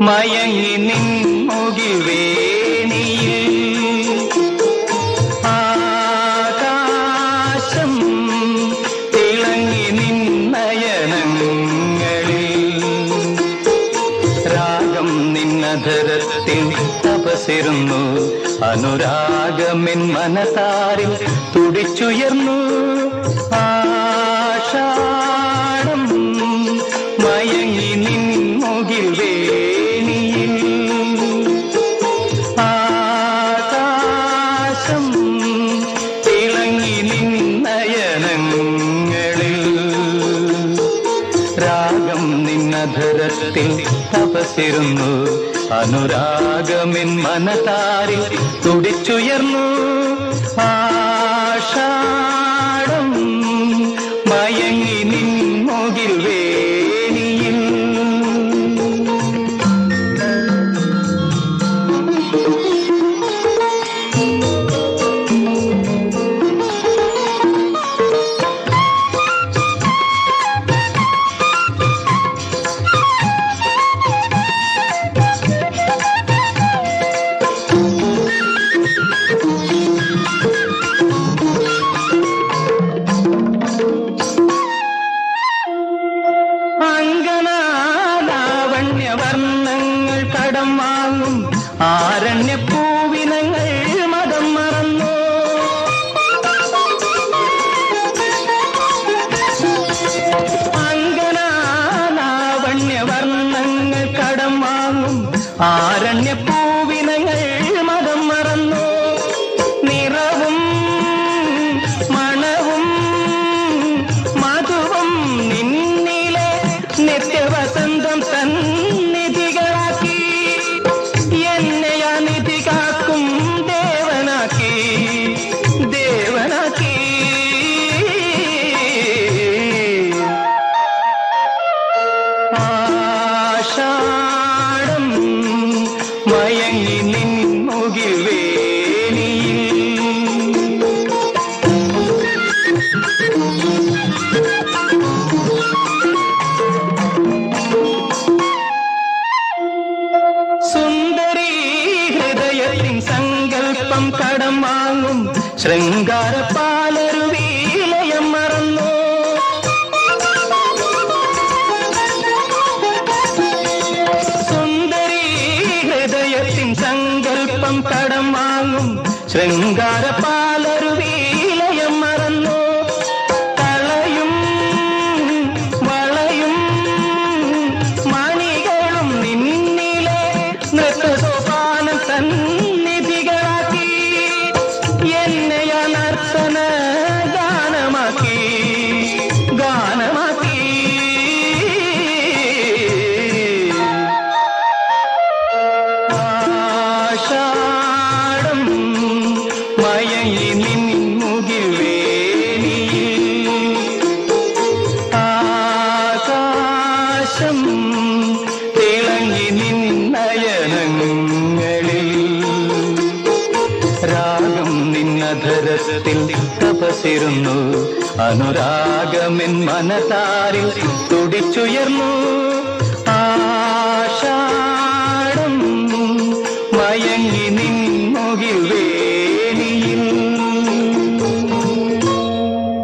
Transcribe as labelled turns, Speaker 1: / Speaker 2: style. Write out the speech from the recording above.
Speaker 1: മയങ്ങി നിൻമുകിൽ വേണിയിൽ ആകാശം തിളങ്ങി നിന്നയനങ്ങളിൽ. രാഗം നിന്നധരത്തിൽ തപസിരുന്നു. അനുരാഗമിൻ മനതാരിൽ തുടിച്ചുയർന്നു. നിന്നധരത്തിൽ തപസിരുന്നു അനുരാഗമിൻ മനതാരിൽ തുടിച്ചുയർന്നു. ആഷാഢം വാങ്ങും ആരണ്യപ്പൂവിനങ്ങൾ മതം മറന്നു. നിറവും മണവും മധുവും നിന്നിലെ നിത്യവസന്തം സന്നിധികളാക്കി മയങ്ങി നിൻമുകിൽ വേണിയിൽ സുന്ദരി ഹൃദയത്തിൻ സങ്കല്പം കടം വാങ്ങും ശൃംഗാര ഹൃദയത്തിൻ സങ്കല്പം കടം വാങ്ങും ശൃംഗാര നിന്നധരത്തിൽ തപസിരുന്നു അനുരാഗമെൻ മനതാരിൽ തുടിച്ചുയർന്നു. ആഷാഢം